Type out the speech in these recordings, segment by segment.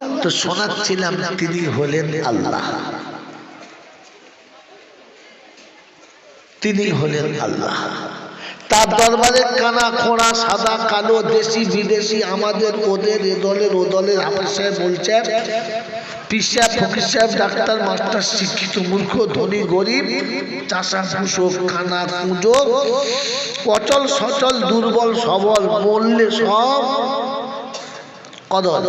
তো শোনাচ্ছিলাম তিনি হলেন আল্লাহ। তিনি হলেন আল্লাহ। তার দরবারে কানা খোঁড়া, সাদা, কালো, দেশি, বিদেশি, আমাদের, ওদের, এ দলের, ও দলের হাফেজ সাহেব বলছেন পীর সাহেব ফকির সাহেব ডাক্তার, মাস্টার, শিক্ষিত মূর্খ, ধনী, গরিব চাষা অচল সচল, দুর্বল, সবল, মরলে সব কদর।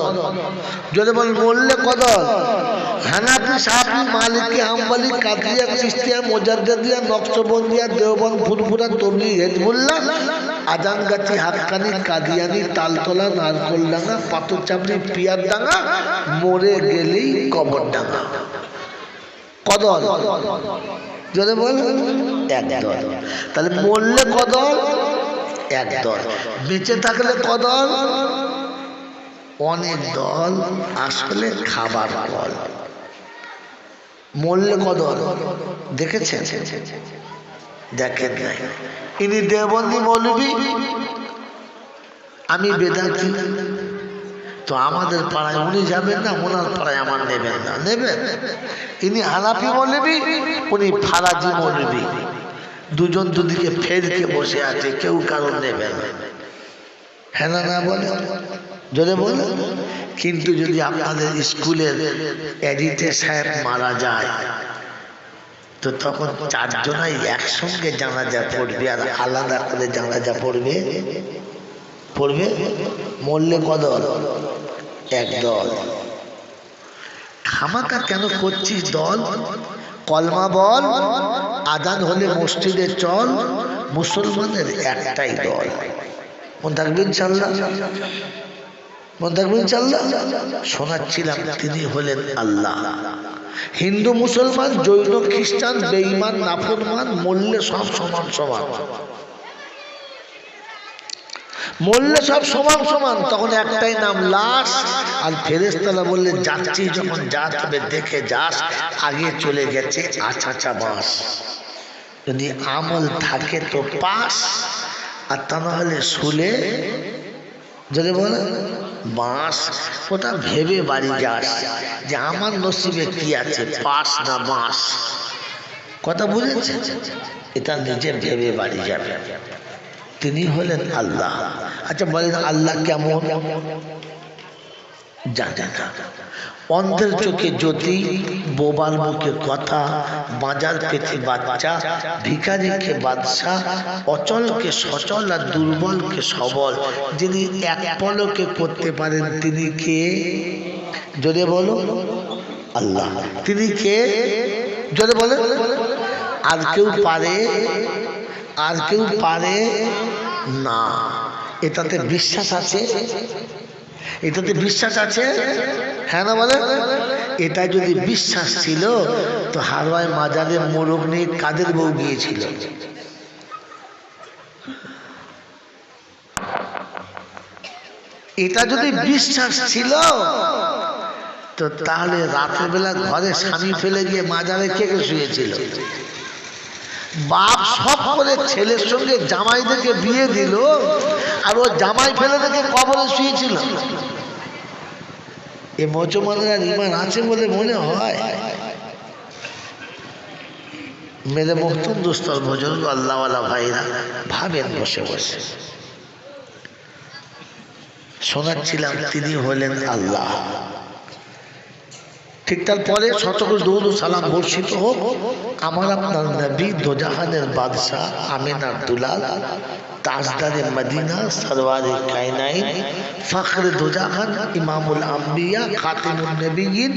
যদি বল মরলে কদর। হানাফি সাহাবি মালিকি, হাম্বালি কাদিয়া চিস্তিয়া মোজাদ্দিয়া নকশবন্দিয়া দেওবন ফুরফুরা তবলি হেজবুল্লাহ, আজানগাছি, হাক্কানি, কাদিয়ানি, তালতলা, নারকলডাঙ্গা, পাথরচাপড়ি, পিয়ারডাঙ্গা, মরে গেলেই কবরডাঙ্গা। কদর। যদি বল এক তাহলে মরলে কদর, এক দল বেঁচে থাকলে কদর অনেক দল আসলে খাবার দল মরলে কদর দেখেছেন? দেখেন নাই। ইনি দেবন্দী মৌলবী। আমি বেদাতি তো আমাদের পাড়ায় উনি যাবেন না? ওনার পাড়ায় আমার নেবেন না। নেবেন? ইনি হানাফি মৌলবী, উনি ফারাজি মৌলবী। দুজন দুদিকে ফেরকে বসে আছে। কেউ কারণ নেবেন হ্যাঁ না বলে? যদি বলে কিন্তু যদি আপনাদের স্কুলের এডিটর সাহেব মারা যায়, তো তখন চারজনাই একসঙ্গে জানাজা পড়বে আর আলাদা করে জানাজা পড়বে। পড়বে? মরলে কদল? এক দল খামাকা কেন করছিস দল? কলমা বল আদান হলে মসজিদে চল, মুসলমানের একটাই দল। মন থাকবেন চাল্লা শোনাচ্ছিলাম, তিনি হলেন আল্লাহ। হিন্দু, মুসলমান, জৈন, খ্রিস্টান, বেঈমান, নাফরমান মরলে সব সমান সমান। মরলে সব সমান সমান, তখন একটাই নাম লাশ, আর ফেরেস্তালা বললে, যাচ্ছি যখন যা তবে দেখে যাস, আগে চলে গেছে আছাচা বাস। যদি আমল থাকে তো পাস, আর তা না হলে শুলে যদি বলে বাঁশ, ওটা ভেবে বাড়ি যাস যে আমার নসিবে কি আছে পাশ না বাঁশ? কথা বুঝেছে এটা নিজের ভেবে বাড়ি যাবে। তিনি হলেন আল্লাহ। আচ্ছা বলেন আল্লাহ কেমন? জানে না অন্ধের চোখে জ্যোতি বোবার মুখে কথা, বাজার পেতে বাচ্চা ভিখারিকে বাদশাহ, অচলকে সচল আর দুর্বলকে সবল। যিনি এক পলকে করতে পারেন, তিনি কে? জোরে বলো। আল্লাহ। তিনি কে? জোরে বলে। আর কেউ পারে? আর কেউ পারে না। এটাতে বিশ্বাস আছে? এটাতে বিশ্বাস আছে? হ্যাঁ না বলে? এটা যদি বিশ্বাস ছিল, তো হারওয়ায় মাজারে মোরগ নিয়ে কাদের বউ গিয়েছিল? এটা যদি বিশ্বাস ছিল, তো তাহলে রাতের বেলা ঘরে স্বামী ফেলে গিয়ে মাজারে কে কে শুয়েছিল? বাপ সব করে ছেলের সঙ্গে জামাইদেরকে বিয়ে দিল, আর ও জামাই ফেলে দেখে কবরে শুয়েছিল। এ মুসলমানের ইমান আছে বলে মনে হয়। মেরে মুক্তম দুস্তর বুজুর্গ আল্লাহওয়ালা ভাইরা। ভাবেন বসে বসে। শোনাচ্ছিলাম, তিনি হলেন আল্লাহ। ঠিক তারপরে শতক দৌদ সালাম বর্ষিত হোক। আমার আপনার নবী দোজাহানের বাদশাহ আমিনার দুলাল তাজদারে মদিনা, সরওয়ারে কায়নাইন ফখর দোজাহান, ইমামুল আম্বিয়া খাতিমুল নবীন,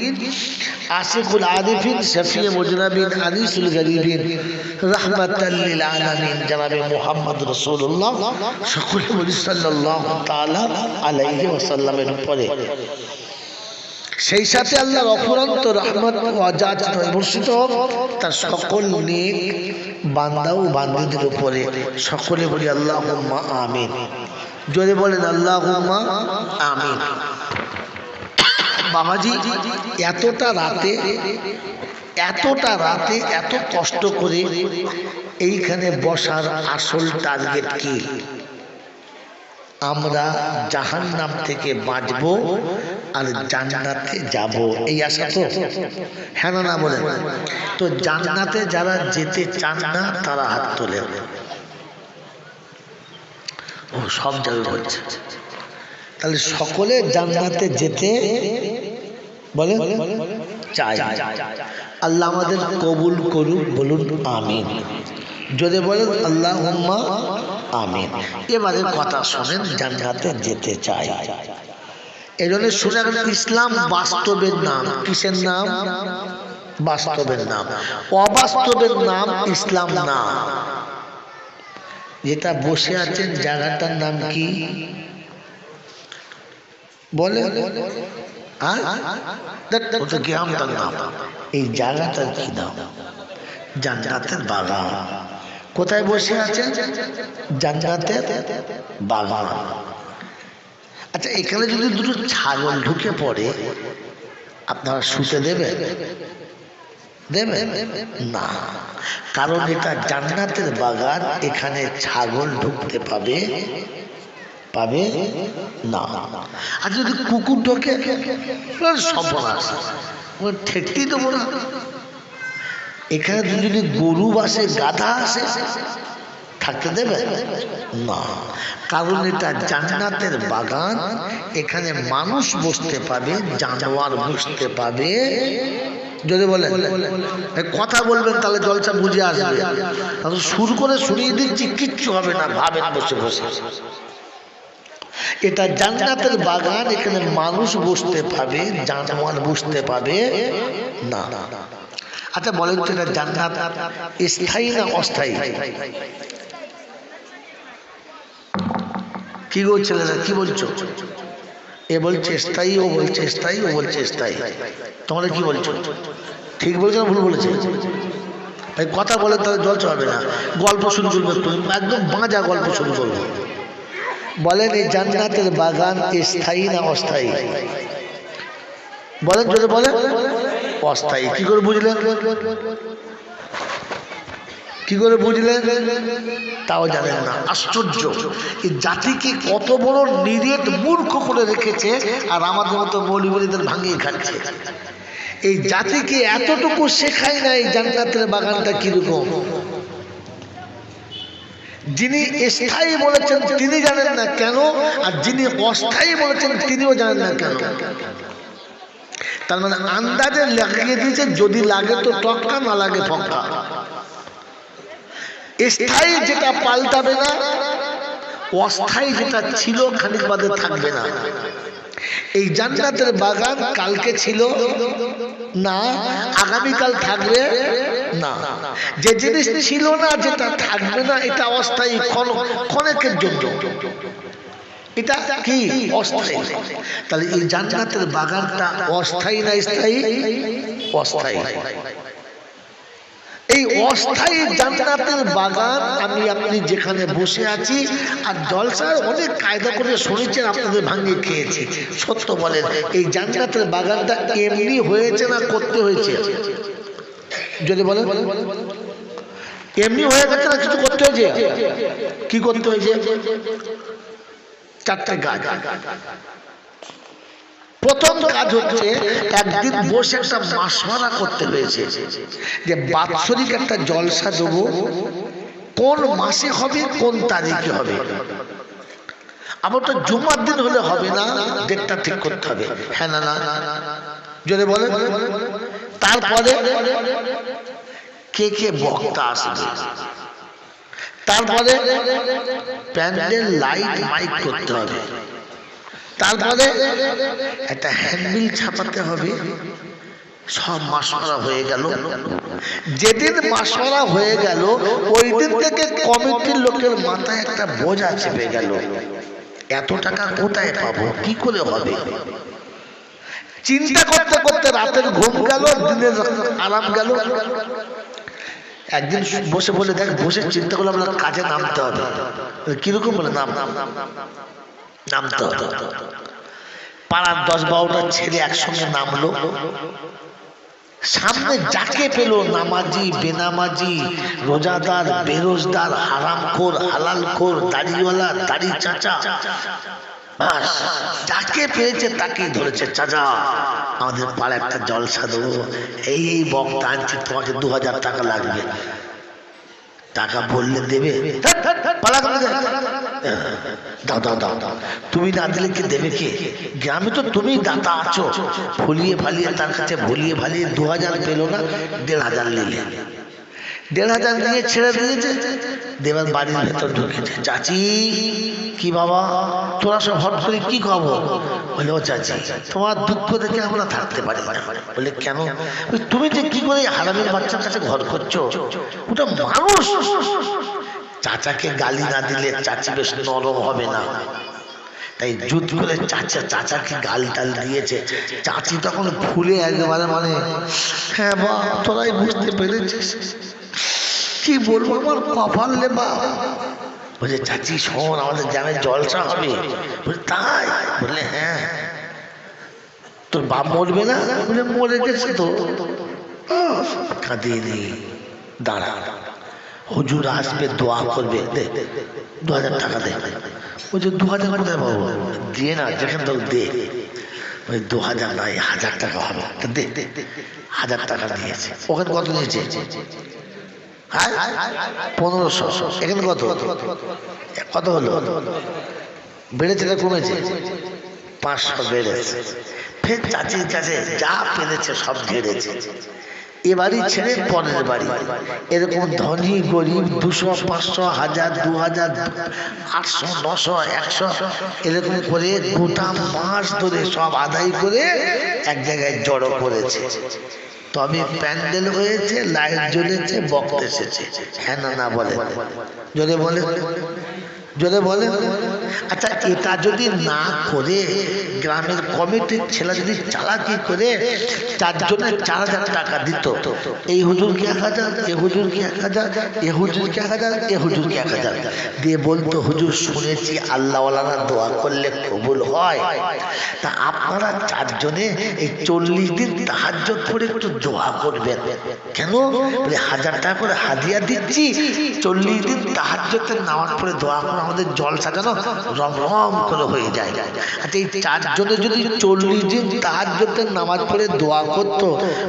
আশিকুল আরিফিন, শফিয়ে মুজনবিন আনিসুল গরিবিন আলামিন, জনাবে মুহাম্মদ রাসূলুল্লাহ সকলে বলি সাল্লাল্লাহু তাআলা আলাইহি ওয়াসাল্লামের উপরে। সেই সাথে আল্লাহর অফুরন্ত রহমত অজাত বর্ষিত হোক, তার সকল নেক বান্দা ও বান্দিদের উপরে সকলে বলি আল্লাহ আমিন। জোরে বলেন আল্লাহ আমিন। বাবাজি, এতটা রাতে এতটা রাতে এত কষ্ট করে এইখানে বসার আসল টার্গেট কি? আমরা জাহান নাম থেকে বাঁচবো আর জান্নাতে যাব। এই আশা তো? হ্যাঁ না বলে তো জান্নাতে যারা যেতে চান না, তারা হাত তোলে। ও, সব জায়গায় হচ্ছে। তাহলে সকলে জান্নাতে যেতে বলে চাই আল্লাহ আমাদের কবুল করুক, বলুন, আমিন। যদি বলেন আল্লাহ আমিন। এবারে কথা শোনেন, জান্নাতে যেতে চাই। এই জন্য শুনে ইসলাম বাস্তবের নাম। কিসের নাম? বাস্তবের নাম। অবাস্তবের নাম ইসলাম না। যেটা বসে আছেন, জায়গাটার নাম কি? বলে এই জায়গাটার কি নাম? জান্নাতের বাগান। কোথায় বসে আছেন জান্নাতের বাগান। আচ্ছা এখানে যদি দুটো ছাগল ঢুকে পড়ে, আপনারা শুতে দেবে? দেবে? না। কারণ এটা জান্নাতের বাগান, এখানে ছাগল ঢুকতে পাবে পাবে না। আর যদি কুকুর ঢোকে সর্বনাশ। ঠেকতে দেবো না। এখানে যদি গরু বাসে, গাধা আসে, থাকতে দেবে? না। কারণ এটা জান্নাতের বাগান। এখানে মানুষ বসতে পাবে জানোয়ার বসতে পাবে যদি বলে কথা বলবেন, তাহলে জলসা বুঝে আসবে। সুর করে শুনিয়ে দিচ্ছি, কিচ্ছু হবে না, ভাবেন বসে বসে। এটা জান্নাতের বাগান, এখানে মানুষ বসতে পাবে জানোয়ার বসতে পাবে না না। আচ্ছা বলেন তো এটা জান্নাত স্থায়ী না অস্থায়ী? কি গো ছেলেরা, কি বলছো? এ বলছে স্থায়ী, ও বলছে স্থায়ী, ও বলছে স্থায়ী। তোমরা কি বলছো? ঠিক বলছো না ভুল বলেছে? ভাই, কথা বলে তাহলে জল হবে না। গল্প শুরু করবে একদম বাঁজা গল্প শুরু করব। বলেন, এই জান্নাতের বাগান স্থায়ী না অস্থায়ী? বলেন যদি বলেন। অস্থায়ী। কি করে বুঝলেন কি করে বুঝলেন তাও জানেন না। আশ্চর্য এই জাতিকে কত বড় নিরেট মূর্খ করে রেখেছে আর আমাদের মতো মৌলিবলীদের ভাঙিয়ে খাচ্ছে। এই জাতিকে এতটুকু শেখায় না এই জান্নাতের বাগানটা কীরকম? যিনি স্থায়ী বলেছেন তিনি জানেন না কেন আর যিনি অস্থায়ী বলেছেন তিনিও জানেন না কেন। তার মানে আন্দাজে লাগিয়ে দিয়েছে, যদি লাগে তো টক্কা না লাগে ফক্কা স্থায়ী যেটা পাল্টাবে না, অস্থায়ী যেটা ছিল, খানিক বাদে থাকবে না। এই জান্নাতের বাগান কালকে ছিল, না, আগামীকাল থাকবে, না। যে জিনিস ছিল না, যেটা থাকবে না, এটা অস্থায়ী, ক্ষণ- ক্ষণেকের জন্য। এটা কি? অস্থায়ী। তাহলে এই জান্নাতের বাগানটা অস্থায়ী না স্থায়ী? অস্থায়ী। এই অস্থায়ী জান্নাতের বাগান আমি আপনি যেখানে বসে আছি, আর জলসার অনেক কায়দা করে শুনেছেন, আপনাদের ভাঙিয়ে খেয়েছি। সত্য বলেন, এই জান্নাতের বাগানটা এমনি হয়েছে না করতে হয়েছে? যদি বলেন। এমনি হয়ে গেছে না কিছু করতে হয়েছে? কি করতে হয়েছে? চারটে গাছ প্রথম কাজ হচ্ছে একদিন বসে একটা মাসমারা করতে হয়েছে যে বাৎসরিক একটা জলসা দেবো কোন মাসে হবে কোন তারিখে হবে আমার তো জুমার দিন হলে হবে না ডেটটা ঠিক করতে হবে হ্যাঁ না না যদি বলে তারপরে কে কে বক্তা আসবে তারপরে প্যান্ডেল লাইট মাইক করতে হবে। তারপরে একটা হ্যান্ডবিল ছাপাতে হবে। সব মাসমারা হয়ে গেল। যেদিন মাসমারা হয়ে গেল ওই দিন থেকে কমিটির লোকের মাথায় একটা বোঝা চেপে গেল। এত টাকা কোথায় পাবো? কি করে হবে? চিন্তা করতে করতে রাতের ঘুম গেল দিনের আরাম গেল। একদিন বসে বলে দেখ বসে চিন্তা করলাম না কাজে নামতে হবে কীরকম বলে নাম নামতে হবে পাড়ার দশ বারোটা ছেলে একসঙ্গে নামলো সামনে যাকে পেল নামাজি বেনামাজি রোজাদার বেরোজদার হারামখোর হালালখোর দাড়িওয়ালা দাড়ি চাচা যাকে পেয়েছে তাকেই ধরেছে চাচা। আমাদের পাড়ে একটা জলসা দেবো। এই এই বক্তা আনছি, তোমাকে দু হাজার টাকা লাগবে। টাকা বললে দেবে। দাও দাও দাও দাও। তুমি না দিলে কি দেবে কে? গ্রামে তো তুমি দাতা আছো। ফুলিয়ে ফালিয়ে তার কাছে ভুলিয়ে ভালিয়ে দু হাজার পেল না, দেড় হাজার নিলে। দেড় হাজার নিয়ে ছেড়ে দিয়েছে। দেবার বাড়ির ভেতর ঢুকেছে। চাচি কি বাবা? তোরা সব হট করে কি খাব বলে ও চাচি তোমার দুঃখ দেখে আমরা থাকতে পারি বলে কেন? তুমি যে কি করে হারামের বাচ্চার কাছে ঘর করছ? ওটা মানুষ! চাচাকে গালি না দিলে চাচি বেশ নরম হবে না। তাই জুত করে চাচা চাচাকে গাল টাল দিয়েছে। চাচি তখন ফুলে একেবারে মানে হ্যাঁ বা তোরাই বুঝতে পেরেছিস। কি বলব আমার কপাল লে বা বলছে, চাচি, শোন, আমাদের গ্রামে জলসা হবে। বলে তাই? বললে হ্যাঁ। তোর বাপ মরবে না? বলে মরে গেছে তো। কাঁদিয়ে নি দাঁড়া। হুজুর আসবে, দোয়া করবে। দে, দু হাজার টাকা দে। বলছে, দু হাজার কোথায় পাবো দিয়ে না, যেখানে তো দে। ওই দু হাজার নয়, হাজার টাকা হবে। দে দে দে। হাজার টাকা দিয়েছে। ওখানে কত নিয়েছে হ্যাঁ হলো? বেড়েছে পাঁচশো বেড়েছে। ফের যা সব ছেড়ে পরের বাড়ি। এরকম ধনী, গরিব, দুশো, পাঁচশো, হাজার, দু হাজার, আটশো, নশো, একশো, এরকম করে গোটা মাস ধরে সব আদায় করে এক জায়গায় জড়ো করেছে। তবে প্যান্ডেল হয়েছে, লাইট জ্বলেছে বক্ত এসেছে। হ্যাঁ না না বলে। জোরে বলে। জোরে বলে। আচ্ছা এটা যদি না করে গ্রামের কমিটির ছেলে যদি চালাকি করে চারজনের চার হাজার টাকা দিত, এই হুজুরকে এক হাজার, এ হুজুরকে এক হাজার, এ হুজুরকে এক হাজার, এ হুজুরকে এক হাজার? দিয়ে বলতো, হুজুর, শুনেছি আল্লাহওয়ালারা দোয়া করলে কবুল হয়। তা আপনারা চারজনে এই চল্লিশ দিন তাহাজ্য করে একটু দোয়া করবেন। কেন? হাজার টাকা করে হাদিয়া দিচ্ছি, চল্লিশ দিন তাহাজ্যতের নামাজ পড়ে দোয়া করে আমাদের জল সাজানো রম রম করে হয়ে যায়। আচ্ছা এই চারজনে যদি চল্লিশ দিন তাহাজ্যতের নামাজ পড়ে দোয়া করতো,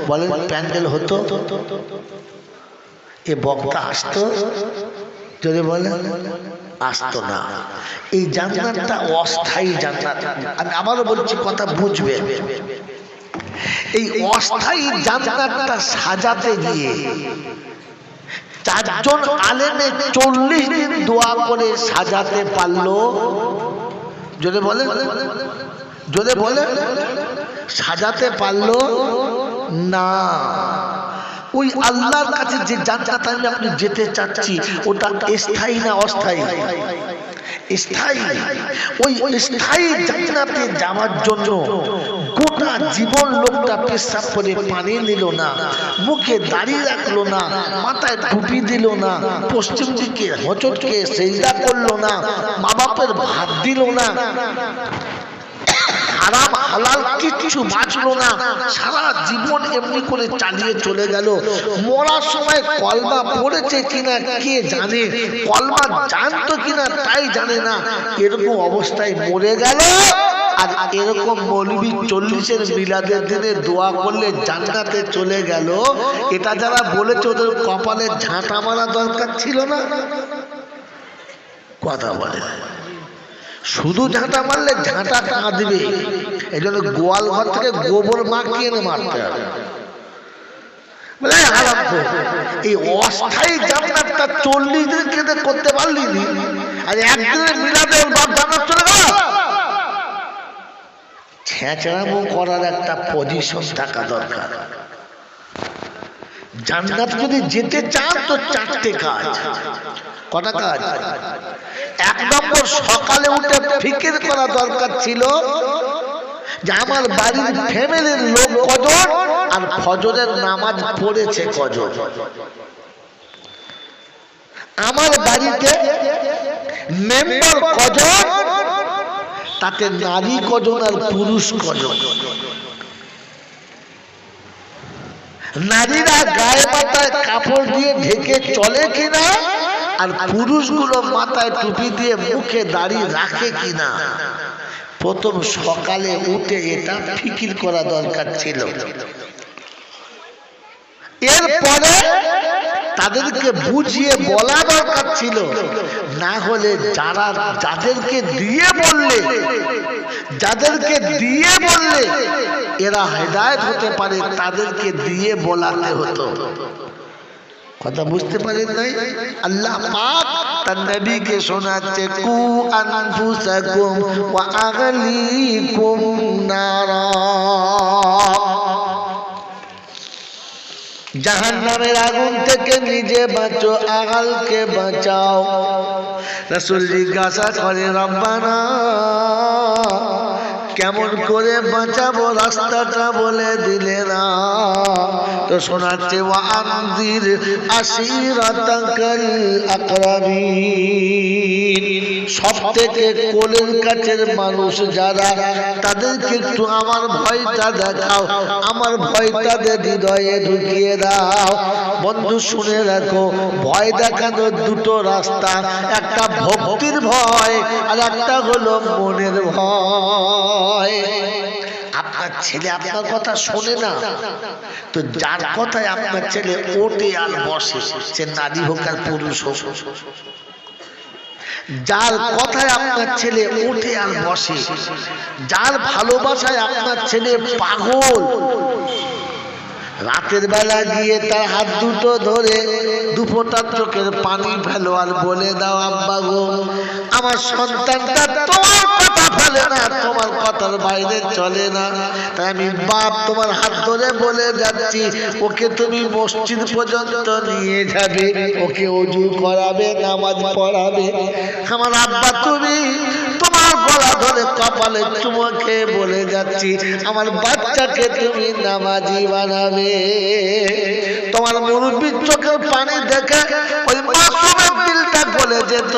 বলেন প্যান্ডেল হতো, এ বক্তা আসতো? যদি বলে আসতো না। এই জান্নাতটা অস্থায়ী জান্নাত। আমি আবারও বলছি, কথা বুঝবে। এই অস্থায়ী জান্নাতটা সাজাতে গিয়ে চারজন আলেমে চল্লিশ দিন দোয়া করে সাজাতে পারল? যদি বলে যদি বলে, সাজাতে পারল? না। ওই আল্লাহর কাছে যে যা আমি আপনি যেতে চাচ্ছি, ওটা স্থায়ী না অস্থায়ী? স্থায়ী। ওই স্থায়ী যাওয়ার জন্য গোটা জীবন লোকটা করে পানি না রাখল না, মাথায় দিল পশ্চিম দিকে হচটকে সেজদা করল না মা বাপের ভাত দিল না। হারাম হালাল কিচ্ছু বাঁচলো না। সারা জীবন এমনি করে চালিয়ে চলে গেল। মরার সময় কলমা পড়েছে কিনা কে জানে? কলমা জানতো কিনা তাই জানে না। এরকম অবস্থায় মরে গেল। আর এরকম মৌলবি চল্লিশের মিলাদের দিনে দোয়া করলে জান্নাতে চলে গেল। এটা যারা বলেছে, ওদের কপালে ঝাঁটা মারা দরকার ছিল না। কথা বলে। শুধু ঝাঁটা মারলে ঝাঁটা কাঁদবে এই জন্য গোয়াল ঘর থেকে গোবর মাখিয়ে এনে মারতে হবে। "এই অস্থায়ী জান্নাতটা চল্লিশ দিন কেটে করতে পারলি আর বাপ জান্নাত চলে গেল? ছেঁচড়ামো করার একটা পজিশন থাকা দরকার। জান্নাত যদি যেতে চান, তো চারটে কাজ। কটা কাজ? এক নম্বর, সকালে উঠে ফিকির করা দরকার ছিল যে আমার বাড়ির ফ্যামিলির লোক কজন আর ফজরের নামাজ পড়েছে কজন? আমার বাড়িতে মেম্বার কজন? তাতে নারী কজন আর পুরুষ কজন? নারীরা গায়ে পাতায় কাপড় দিয়ে ঢেকে চলে কিনা? আর পুরুষগুলো মাথায় টুপি দিয়ে মুখে দাড়ি রাখে কিনা? প্রথম সকালে উঠে এটা ফিকির করা দরকার ছিল। এরপরে তাদেরকে বুঝিয়ে বলা দরকার ছিল, না হলে যারা যাদেরকে দিয়ে বললে, যাদেরকে দিয়ে বললে এরা হেদায়ত হতে পারে, তাদেরকে দিয়ে বলাতে হতো। কথা বুঝতে পারেন নাই? আল্লাহ পাক তার নবীকে শোনাচ্ছে, কু আনফুসাকুম ওয়া আগলিকুম নারা। জাহান্নামের আগুন থেকে নিজে বাঁচো, আগালকে বাঁচাও। রসুল জিজ্ঞাসা করে, রব্বানা। কেমন করে বাঁচাবো রাস্তাটা বলে দিলে না। তো শোনাচ্ছে, ওয়া আনদির আশিরাতাকাল সব থেকে কোলের কাছের মানুষ যারা, তাদেরকে একটু আমার ভয়টা দেখাও, আমার ভয়টাদের হৃদয়ে ঢুকিয়ে দাও। বন্ধু, শুনে রাখো, ভয় দেখানোর দুটো রাস্তা, একটা ভক্তির ভয় আর একটা হলো মনের ভয়। আপনার ছেলে আপনার কথা শোনে না। তো যার কথায় আপনার ছেলে ওঠে আর বসে, সে নারী হোক আর পুরুষ হোক। যার কথায় আপনার ছেলে আর বসে, যার ভালোবাসায় আপনার ছেলে পাগল, রাতের বেলা গিয়ে তার হাত দুটো ধরে দুফোটার চোখের পানি ফেলো আর বলে দাও, আব্বা গো, আমার সন্তানটা তোমার ফেলে না, তোমার কথার বাইরে চলে না। তাই আমি বাপ তোমার হাত ধরে বলে যাচ্ছি, ওকে তুমি মসজিদ পর্যন্ত নিয়ে যাবে, ওকে অজু করাবে, নামাজ পড়াবে। আমার আব্বা, তুমি তোমার গলা ধরে কপালে চুমো বলে যাচ্ছি, আমার বাচ্চাকে তুমি নামাজি বানাবে। তোমার মুরব্বীর চোখের পানি দেখে ওই মাসুমের দিলটা গলে যেত।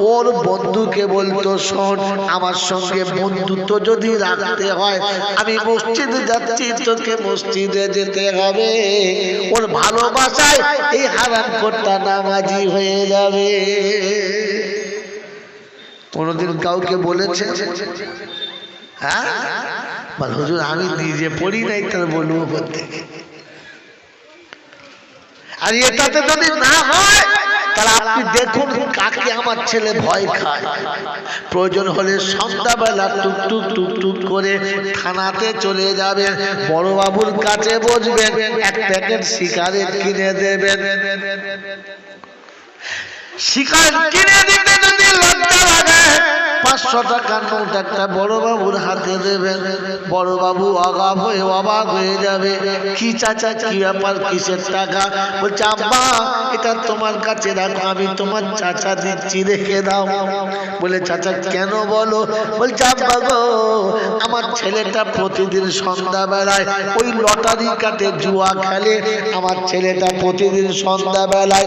ওর বন্ধুকে বলতো, শোন, আমার সঙ্গে বন্ধুত্ব যদি রাখতে হয়, আমি মসজিদে যাচ্ছি, তোকে মসজিদে যেতে হবে। ওর ভালোবাসায় এই হারাম করতা নামাজি হয়ে যাবে। কোনোদিন কাউকে বলেছে? হ্যাঁ? হুজুর, আমি নিজে পড়ি নাই তার বলব বলতে। আর, এটাতে যদি না হয় তাহলে আপনি দেখুন কাকে আমার ছেলে ভয় খায়। প্রয়োজন হলে সন্ধ্যাবেলা টুকটুক টুকটুক করে থানাতে চলে যাবেন বড় বাবুর কাছে বসবেন, এক প্যাকেট সিগারেট কিনে দেবেন। শিকার কিনে দিতে যদি লজ্জা লাগে, পাঁচশো টাকার নোট একটা বড় বাবুর হাতে দেবেন বড় বাবু অগাব হয়ে অবাক হয়ে যাবে। কি চাচা, কি ব্যাপার, কিসের টাকা? বলছে, আব্বা, এটা তোমার কাছে রাখো, আমি তোমার চাচা দিচ্ছি, রেখে দাও। বলে, চাচা, কেন বলো? বলছে, আব্বা গো, আমার ছেলেটা প্রতিদিন সন্ধ্যাবেলায় ওই লটারি কাটে, জুয়া খেলে। আমার ছেলেটা প্রতিদিন সন্ধ্যাবেলায়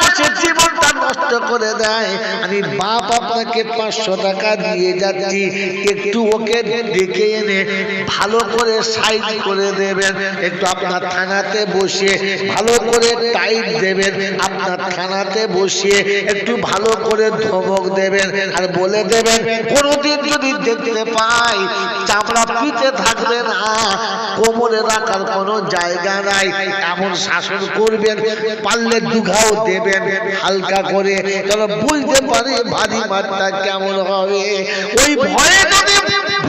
বসে জীবনটা নষ্ট করে দেয়। আমি বাপ আপনাকে পাঁচশো টাকা দিয়ে যাচ্ছি, একটু ওকে ডেকে এনে ভালো করে সাইড করে দেবেন। একটু আপনার থানাতে বসে ভালো করে টাইট দেবেন। আপনার থানাতে বসিয়ে একটু ভালো করে ধমক দেবেন আর বলে দেবেন, কোনোদিন যদি দেখতে পাই, চামড়া পিঠে থাকবে না, কোমরে রাখার কোনো জায়গা নাই, এমন শাসন করবেন, পারলে দুঘাও দেবেন। হালকা করে কারণ বুঝতে পারি ভারী মাত্রা কেমন হবে। ওই ভয়ে যদি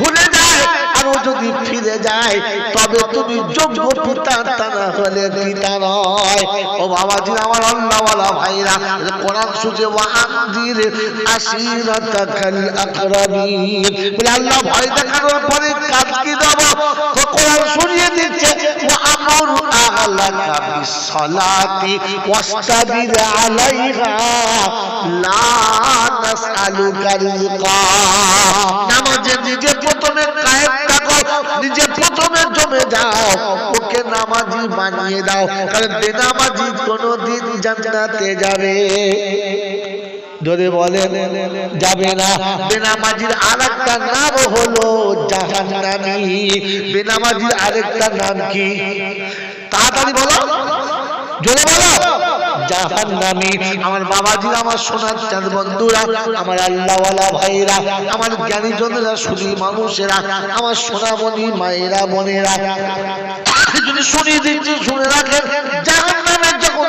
ভুলে যায়, আর যদি ফিরে যায়, তবে তুমি যোগ্য পিতা তা না হলে পিতা নয়। ও বাবাজি, আমার আল্লাহওয়ালা ভাইরা, কোরআন সুজে ওয়াহাদির আশিরাতাকাল আকরাবিন বলে, আল্লাহ ভয় দেখানোর পরে কাজ কি দেব কোরআন আহলাকা বিসসালাতি ওয়াস্তাবির আলাইহা লা নাসআলুকা রিজকা নামাজে নিজে প্রথমে কায়েম নিজে প্রথমে জমে যাও ওকে নামাজি বানিয়ে দাও, কারণ বেনামাজি কোনোদিন জান্নাতে যাবে। ধরে বলেন, যাবে না। বেনামাজির আরেকটা নাম হলো জাহান্নামী। বেনামাজির আরেকটা নাম কি? তাড়াতাড়ি বলো। জোরে বলো। জাহান্নামী। আমার বাবাজি, আমার সোনার চাঁদ বন্ধুরা, আমার আল্লাহওয়ালা ভাইরা আমার জ্ঞানীজনেরা শুধু মানুষেরা, আমার সোনামণি মায়েরা, বোনেরা। যদি শুনিয়ে দিচ্ছি, শুনে রাখেন জাহান নামে যখন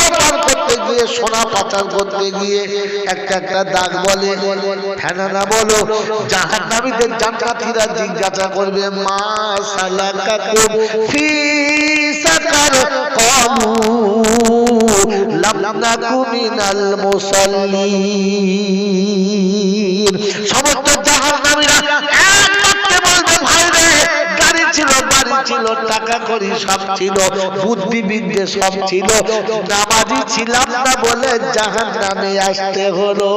গিয়ে সোনা পাচার করতে গিয়ে একটা একটা দাগ বলে। ফেনানা বলো জাহান নামীদের জান্নাতিরা জিজ্ঞাসা করবে, মা সালাকা ফি সাকার কামু লাম নাকু মিনাল মুসাল্লিন। ছিল, টাকা করি সব ছিল, বুদ্ধিবিদ্যে সব ছিল। নামাজি ছিলাম না বলে জাহান নামে আসতে হলো।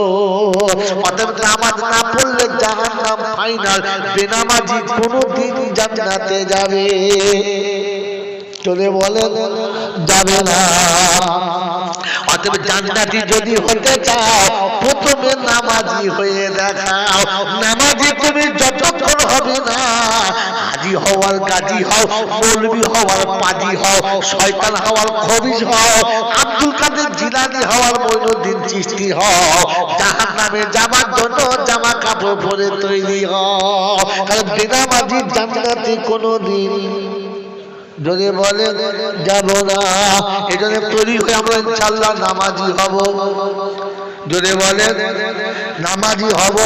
অতএব নামাজ না পড়লে জাহান নাম ফাইনাল বেনামাজি কোনোদিন জান্নাতে যাবে। চলে বলেন, যাবে না। অতএব জান্নাতি যদি হতে চাও, প্রথমে নামাজি হয়ে দেখাও। নামাজি তুমি যতক্ষণ হবে না হাজি হওয়ার গাজী হও, মৌলবি হওয়ার পাজি হও, শয়তান হওয়ার খবিজ হও, আব্দুল কাদের জিলানি হওয়ার মইনুদ্দিন চিস্তি হও জাহান নামে যাবার জন্য জামা কাপড় পরে তৈরি হও। কারণ বেনামাজি জান্নাতি কোনোদিন যদি বলে, যাব না। এই জন্য তৈরি হয়ে আমরা ইনশাল্লাহ নামাজি হব। যদি বলেন, নামাজি হব,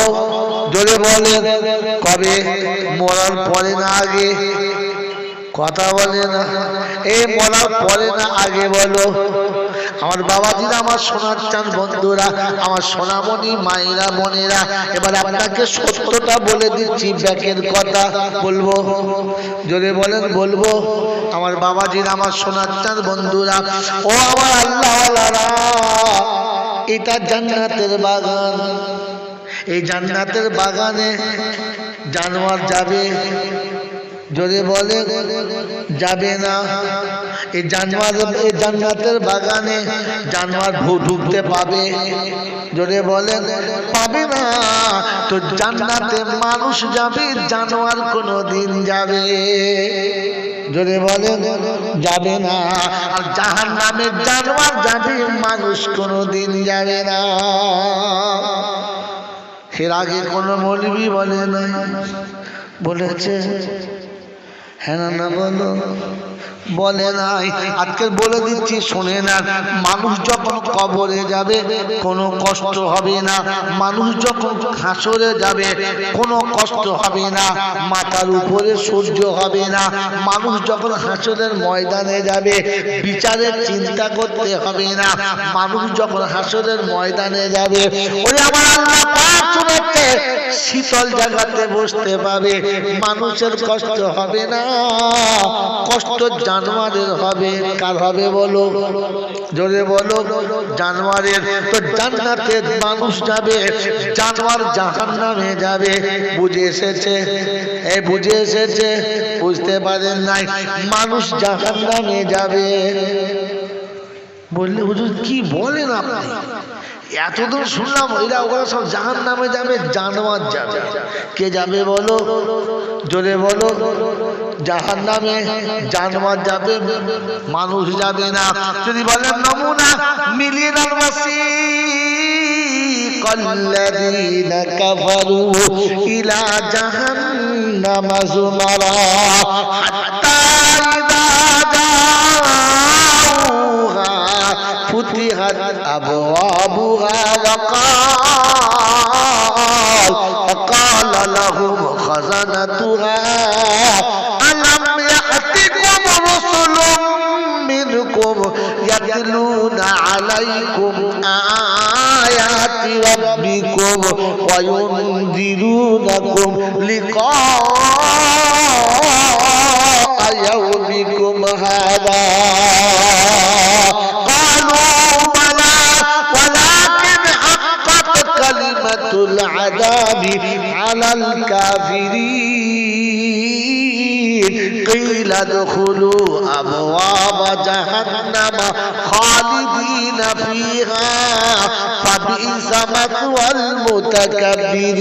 যদি বলেন, কবে মরার পরে না আগে? কথা বলে না। এই মরার পরে না আগে বলো। আমার বাবাজিরা, আমার সোনার চান বন্ধুরা, আমার সোনামণি মায়েরা বোনেরা, এবার আপনাকে সত্যটা বলে দিচ্ছি, ব্যাকের কথা বলব। যদি বলেন, বলব। আমার বাবাজির, আমার সোনার চান বন্ধুরা, ও আমার আল্লাহ এটা জান্নাতের বাগান। এই জান্নাতের বাগানে জানোয়ার যাবে। যদি বলে যাবে না, এই জানোয়ার এই জান্নাতের বাগানে জানোয়ার ভূ ঢুকতে পাবে। যদি বলে পাবে না, তো জান্নাতে মানুষ যাবে, জানোয়ার কোনো দিন যাবে। যদি বলে যাবে না, আর জাহান নামে জানোয়ার যাবে, মানুষ কোনো দিন যাবে না। এর আগে কোনো মৌলবি বলে না বলেছে হ্যাঁ না বলো। বলে নাই। আজকে বলে দিচ্ছি, শুনে না মানুষ যখন কবরে যাবে, কোনো কষ্ট হবে না। মানুষ যখন হাসরে যাবে, কোনো কষ্ট হবে না। মাথার উপরে সূর্য হবে না। মানুষ যখন হাসরের ময়দানে যাবে, বিচারের চিন্তা করতে হবে না। মানুষ যখন হাসরের ময়দানে যাবে আমার শীতল জায়গাতে বসতে পাবে। মানুষের কষ্ট হবে না। কষ্ট জানোয়ারের হবে। কার হবে বলো? জোরে বলো জানোয়ারের তো জান্নাতে মানুষ যাবে জানোয়ার জাহান নামে যাবে। বুঝে এসেছে? এ বুঝে এসেছে? বুঝতে পারেন নাই মানুষ জাহান নামে যাবে। বললে হুজুর কি বলেন আপনি? এতদূর শুনলাম এরা ওরা সব জাহান নামে যাবে জানোয়ার যাবে কে যাবে বলো জোরে বলো জাহান নামে জানোয়ার যাবে মানুষ যাবে না যদি বলেন নমুনা মিলিয়ে নামাসি الذين كفروا إلى جهنم زمرا حتى أبوابها وقال وقال لهم خزنتها ألم يأتكم رسل منكم يتلون عليكم آيات ربكم وينذرونكم لقاء আলাল কাফিরিন قيل ادخلوا أبواب جهنم خالدين فيها فبئس مثوى المتكبرين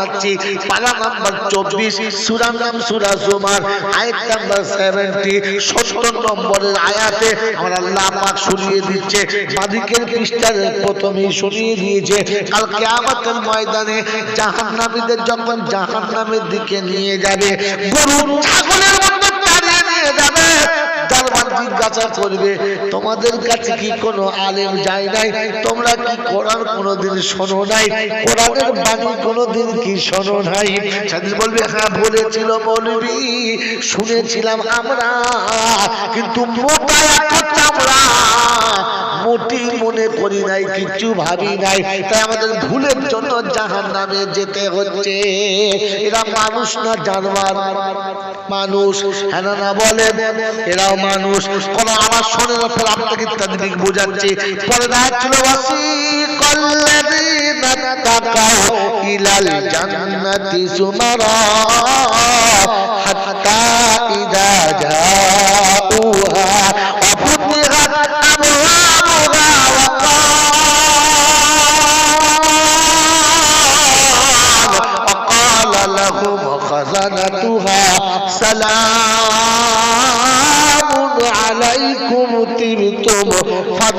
শোনাচ্ছি পারা নাম্বার চব্বিশ, সুরার নাম সুরা জুমার, আয়াত নাম্বার সেভেন্টি সত্তর নম্বরের আয়াতে আমার আল্লাহ পাক শুনিয়ে দিচ্ছে। বাদিকের পৃষ্ঠার প্রথমেই শুনিয়ে দিয়েছে, কাল কেয়ামতের ময়দানে জাহান্নামীদের যখন জাহান্নামের দিকে নিয়ে যাবে, গরু, ছাগলের মতো তাড়িয়ে নিয়ে যাবে। জিজ্ঞাসা করবে, তোমাদের কাছে কি কোনো আলেম যায় নাই? তোমরা কি কোরআন কোনোদিন শোনো নাই? কোরআনের বাণী কোনোদিন কি শোনো নাই? সাদিস বলবে হ্যাঁ বলেছিল বলবি শুনেছিলাম আমরা, কিন্তু মোটা চামড়া মোটি মনে করি নাই, কিচ্ছু ভাবি নাই। তাই আমাদের ভুলের জন্য জাহান নামে যেতে হচ্ছে। এরা মানুষ না জানবার মানুষ হ্যাঁ না বলেন এরাও মানুষ। কোন আমার শোনে না আপনাকে তাদের বোঝাচ্ছে। পরে না হাত্তা ইদা জাউহা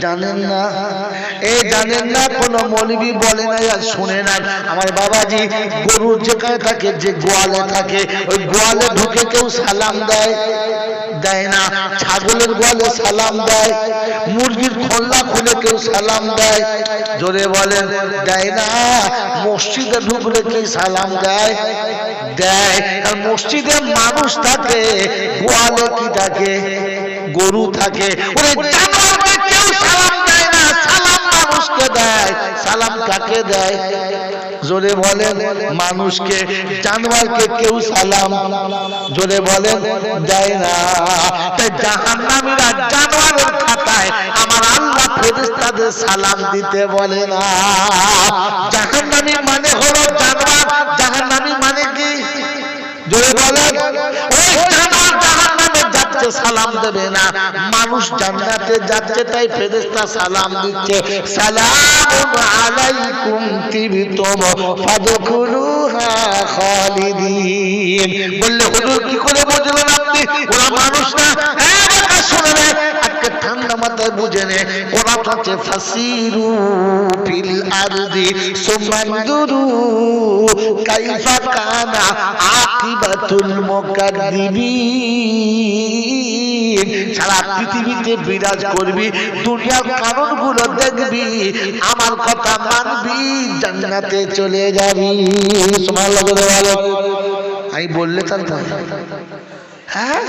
জানেন না? এ জানেন না, কোন মৌলবি বলে নাই আর শুনে নাই। আমার বাবাজি গরু যেখানে থাকে, যে গোয়ালে থাকে, ওই গোয়ালে ঢুকে কেউ সালাম দেয়? দেয় না। ছাগলের গোয়ালে সালাম দেয়। মুরগির খোল্লা খুলে কেউ সালাম দেয়? জোরে বলেন, দেয় না। মসজিদে ঢুকলে কি সালাম দেয়? দেয়। আর মসজিদে মানুষ থাকে, গোয়ালে কি থাকে? গরু থাকে। ওরে মানুষকে দেয়, সালাম কাকে দেয়? জোরে বলেন, মানুষকে, জানোয়ারকে কেউ সালাম জোরে বলেন, দেয় না। জাহান্নামীরা জানোয়ারের খাতায় আমার আল্লাহ ফেরেশতাদের সালাম দিতে বলে না। জাহান্নামী সালাম দেবে না। মানুষ জান্নাতে যাচ্ছে, তাই ফেরেশতা সালাম দিচ্ছে। সালামুন আলাইকুম তিবতুম, ফাদখুলুহা খালিদিন। বললে, হুজুর, কি করে বুঝলেন আপনি? ওরা মানুষ না। হ্যাঁ ঠান্ডা মাথায় বুঝে নে। ওরা হচ্ছে ফাসিরু ফিল আরদি সুমানদুরু কাইফা কানা আকিবাতুল মুকাদ্দিবিন। সারা পৃথিবীতে বিরাজ করবি, দুনিয়ার কারণগুলো দেখবি, আমার কথা মানবি, জান্নাতে চলে যাবি। লগে আমি বললে তার হ্যাঁ?